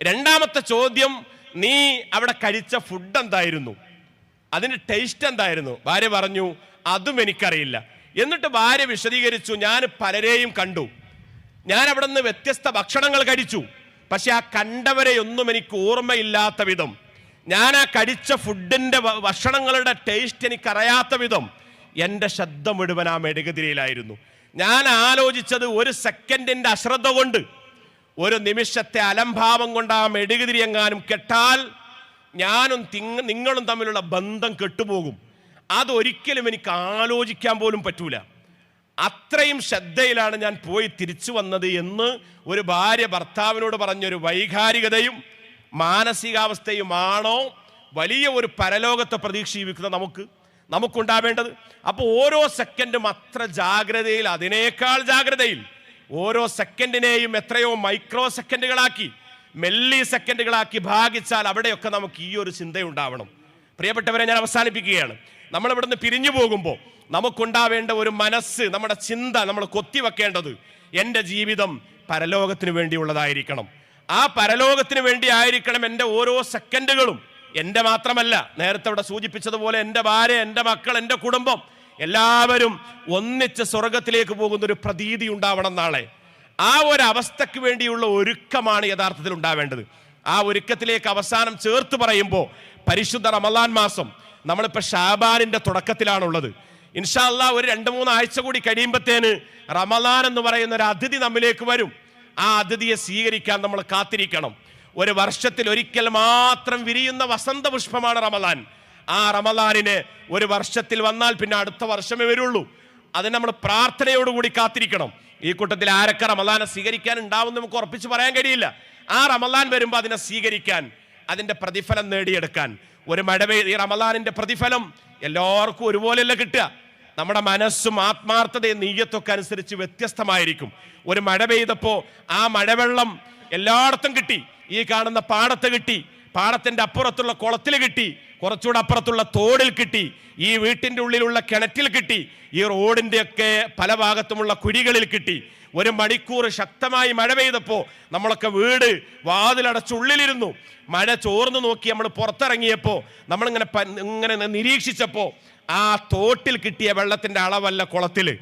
രണ്ടാമത്തെ ചോദ്യം നീ അവിടെ കഴിച്ച ഫുഡ് എന്തായിരുന്നു? അതിന്റെ ടേസ്റ്റ് എന്തായിരുന്നു? ഭാര്യ പറഞ്ഞു അതും എനിക്കറിയില്ല. എന്നിട്ട് ഭാര്യ വിശദീകരിച്ചു ഞാൻ പലരെയും കണ്ടു. ഞാൻ അവിടെ നിന്ന് വ്യത്യസ്ത ഭക്ഷണങ്ങൾ കഴിച്ചു. പക്ഷെ ആ കണ്ടവരെയൊന്നും എനിക്ക് ഓർമ്മയില്ലാത്ത വിധം. ഞാൻ ആ കഴിച്ച ഫുഡിന്റെ ഭക്ഷണങ്ങളുടെ ടേസ്റ്റ് എനിക്കറിയാത്ത വിധം. എന്റെ ശബ്ദം മുഴുവൻ ആ മെഴുകുതിരിയിലായിരുന്നു. ഞാൻ ആലോചിച്ചത് ഒരു സെക്കൻഡിന്റെ അശ്രദ്ധ കൊണ്ട്. ഒരു നിമിഷത്തെ അലംഭാവം കൊണ്ട് ആ മെടുകുതിരിയെങ്ങാനും കെട്ടാൽ ഞാനും നിങ്ങളും തമ്മിലുള്ള ബന്ധം കെട്ടുപോകും. അതൊരിക്കലും എനിക്ക് ആലോചിക്കാൻ പോലും പറ്റൂല. അത്രയും ശ്രദ്ധയിലാണ് ഞാൻ പോയി തിരിച്ചു വന്നത് എന്ന് ഒരു ഭാര്യ ഭർത്താവിനോട് പറഞ്ഞൊരു വൈകാരികതയും മാനസികാവസ്ഥയുമാണോ വലിയ ഒരു പരലോകത്തെ പ്രതീക്ഷ ജീവിക്കുന്ന നമുക്ക് നമുക്കുണ്ടാവേണ്ടത്. അപ്പോൾ ഓരോ സെക്കൻഡും അത്ര ജാഗ്രതയിൽ അതിനേക്കാൾ ജാഗ്രതയിൽ ഓരോ സെക്കൻഡിനെയും എത്രയോ മൈക്രോ സെക്കൻഡുകളാക്കി മെല്ലി സെക്കൻഡുകളാക്കി ഭാഗിച്ചാൽ അവിടെയൊക്കെ നമുക്ക് ഈ ഒരു ചിന്തയുണ്ടാവണം. പ്രിയപ്പെട്ടവരെ ഞാൻ അവസാനിപ്പിക്കുകയാണ്. നമ്മൾ ഇവിടുന്ന് പിരിഞ്ഞു പോകുമ്പോൾ നമുക്കുണ്ടാവേണ്ട ഒരു മനസ്സ് നമ്മുടെ ചിന്ത നമ്മൾ കൊത്തിവെക്കേണ്ടത് എന്റെ ജീവിതം പരലോകത്തിന് വേണ്ടിയുള്ളതായിരിക്കണം. ആ പരലോകത്തിന് വേണ്ടി ആയിരിക്കണം എന്റെ ഓരോ സെക്കൻഡുകളും. എന്റെ മാത്രമല്ല നേരത്തെ ഇവിടെ സൂചിപ്പിച്ചതുപോലെ എന്റെ ഭാര്യ എന്റെ മക്കൾ എന്റെ കുടുംബം എല്ലാവരും ഒന്നിച്ച് സ്വർഗത്തിലേക്ക് പോകുന്ന ഒരു പ്രതീതി ഉണ്ടാവണം നാളെ. ആ ഒരു അവസ്ഥയ്ക്ക് വേണ്ടിയുള്ള ഒരുക്കമാണ് യഥാർത്ഥത്തിൽ ഉണ്ടാവേണ്ടത്. ആ ഒരുക്കത്തിലേക്ക് അവസാനം ചേർത്ത് പറയുമ്പോൾ പരിശുദ്ധ റമലാൻ മാസം നമ്മളിപ്പോൾ ഷാബാനിന്റെ തുടക്കത്തിലാണുള്ളത്. ഇൻഷാല്ല ഒരു രണ്ട് മൂന്ന് ആഴ്ച കൂടി കഴിയുമ്പത്തേന് റമലാൻ എന്ന് പറയുന്ന ഒരു അതിഥി നമ്മിലേക്ക് വരും. ആ അതിഥിയെ സ്വീകരിക്കാൻ നമ്മൾ കാത്തിരിക്കണം. ഒരു വർഷത്തിൽ ഒരിക്കൽ മാത്രം വിരിയുന്ന വസന്ത പുഷ്പമാണ് റമലാൻ ആ റമദാനിന് ഒരു വർഷത്തിൽ വന്നാൽ പിന്നെ അടുത്ത വർഷമേ വരുള്ളൂ. അതിന് നമ്മൾ പ്രാർത്ഥനയോടുകൂടി കാത്തിരിക്കണം. ഈ കൂട്ടത്തിൽ ആരൊക്കെ റമദാനെ സ്വീകരിക്കാൻ ഉണ്ടാവും നമുക്ക് ഉറപ്പിച്ച് പറയാൻ കഴിയില്ല. ആ റമദാൻ വരുമ്പോൾ അതിനെ സ്വീകരിക്കാൻ അതിന്റെ പ്രതിഫലം നേടിയെടുക്കാൻ. ഒരു മഴ പെയ്ത് ഈ റമദാനിന്റെ പ്രതിഫലം എല്ലാവർക്കും ഒരുപോലെയല്ല കിട്ടുക. നമ്മുടെ മനസ്സും ആത്മാർത്ഥതയും നീയത്തൊക്കെ അനുസരിച്ച് വ്യത്യസ്തമായിരിക്കും. ഒരു മഴ പെയ്തപ്പോൾ ആ മഴവെള്ളം എല്ലായിടത്തും കിട്ടി. ഈ കാണുന്ന പാടത്ത് കിട്ടി. പാടത്തിന്റെ അപ്പുറത്തുള്ള കുളത്തിൽ കിട്ടി. കുറച്ചുകൂടെ അപ്പുറത്തുള്ള തോടിൽ കിട്ടി ഈ വീട്ടിന്റെ ഉള്ളിലുള്ള കിണറ്റിൽ കിട്ടി ഈ റോഡിന്റെയൊക്കെ പല ഭാഗത്തുമുള്ള കുഴികളിൽ കിട്ടി. ഒരു മണിക്കൂർ ശക്തമായി മഴ പെയ്തപ്പോൾ നമ്മളൊക്കെ വീട് വാതിലടച്ചുള്ളിലിരുന്നു മഴ ചോർന്നു നോക്കി നമ്മൾ പുറത്തിറങ്ങിയപ്പോൾ നമ്മളിങ്ങനെ ഇങ്ങനെ നിരീക്ഷിച്ചപ്പോൾ ആ തോട്ടിൽ കിട്ടിയ വെള്ളത്തിന്റെ അളവല്ല കുളത്തിൽ.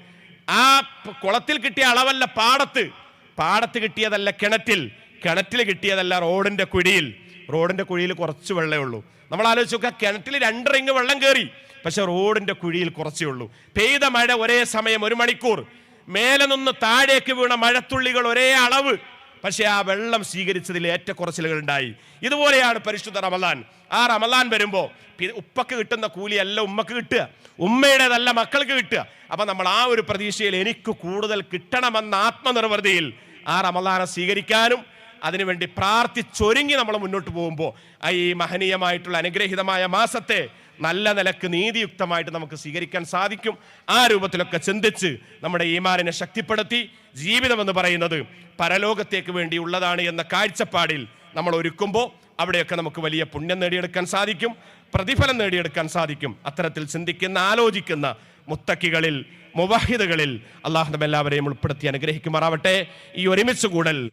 ആ കുളത്തിൽ കിട്ടിയ അളവല്ല പാടത്ത്. പാടത്ത് കിട്ടിയതല്ല കിണറ്റിൽ. കിണറ്റിൽ കിട്ടിയതല്ല റോഡിന്റെ കുഴിയിൽ. റോഡിന്റെ കുഴിയിൽ കുറച്ച് വെള്ളമേ ഉള്ളൂ. നമ്മൾ ആലോചിച്ച് നോക്കുക കിണറ്റിൽ രണ്ട് റിങ് വെള്ളം കയറി പക്ഷെ റോഡിന്റെ കുഴിയിൽ കുറച്ചേ ഉള്ളൂ. പെയ്ത മഴ ഒരേ സമയം ഒരു മണിക്കൂർ. മേലെ നിന്ന് താഴേക്ക് വീണ മഴത്തുള്ളികൾ ഒരേ അളവ്. പക്ഷേ ആ വെള്ളം സ്വീകരിച്ചതിൽ ഏറ്റക്കുറച്ചിലുകൾ ഉണ്ടായി ഇതുപോലെയാണ് പരിശുദ്ധ റമലാൻ ആ റമലാൻ വരുമ്പോൾ ഉപ്പക്ക് കിട്ടുന്ന കൂലിയല്ല ഉമ്മക്ക് കിട്ടുക. ഉമ്മയുടേതല്ല മക്കൾക്ക് കിട്ടുക. അപ്പം നമ്മൾ ആ ഒരു പ്രതീക്ഷയിൽ എനിക്ക് കൂടുതൽ കിട്ടണമെന്ന ആത്മനിർവൃതിയിൽ ആ റമലാനെ സ്വീകരിക്കാനും അതിനുവേണ്ടി പ്രാർത്ഥിച്ചൊരുങ്ങി നമ്മൾ മുന്നോട്ട് പോകുമ്പോൾ ഈ മഹനീയമായിട്ടുള്ള അനുഗ്രഹീതമായ മാസത്തെ നല്ല നിലയ്ക്ക് നീതിയുക്തമായിട്ട് നമുക്ക് സ്വീകരിക്കാൻ സാധിക്കും. ആ രൂപത്തിലൊക്കെ ചിന്തിച്ച് നമ്മുടെ ഈമാനിനെ ശക്തിപ്പെടുത്തി ജീവിതം എന്ന് പറയുന്നത് പരലോകത്തേക്ക് വേണ്ടിയുള്ളതാണ് എന്ന കാഴ്ചപ്പാടിൽ നമ്മൾ ഒരുക്കുമ്പോൾ അവിടെയൊക്കെ നമുക്ക് വലിയ പുണ്യം നേടിയെടുക്കാൻ സാധിക്കും പ്രതിഫലം നേടിയെടുക്കാൻ സാധിക്കും. അത്തരത്തിൽ ചിന്തിക്കുന്ന ആലോചിക്കുന്ന മുത്തക്കികളിൽ മുവാഹിദുകളിൽ അള്ളാഹു നമ്മെല്ലാവരെയും ഉൾപ്പെടുത്തി അനുഗ്രഹിക്കുമാറാവട്ടെ. ഈ ഒരുമിച്ച് കൂടൽ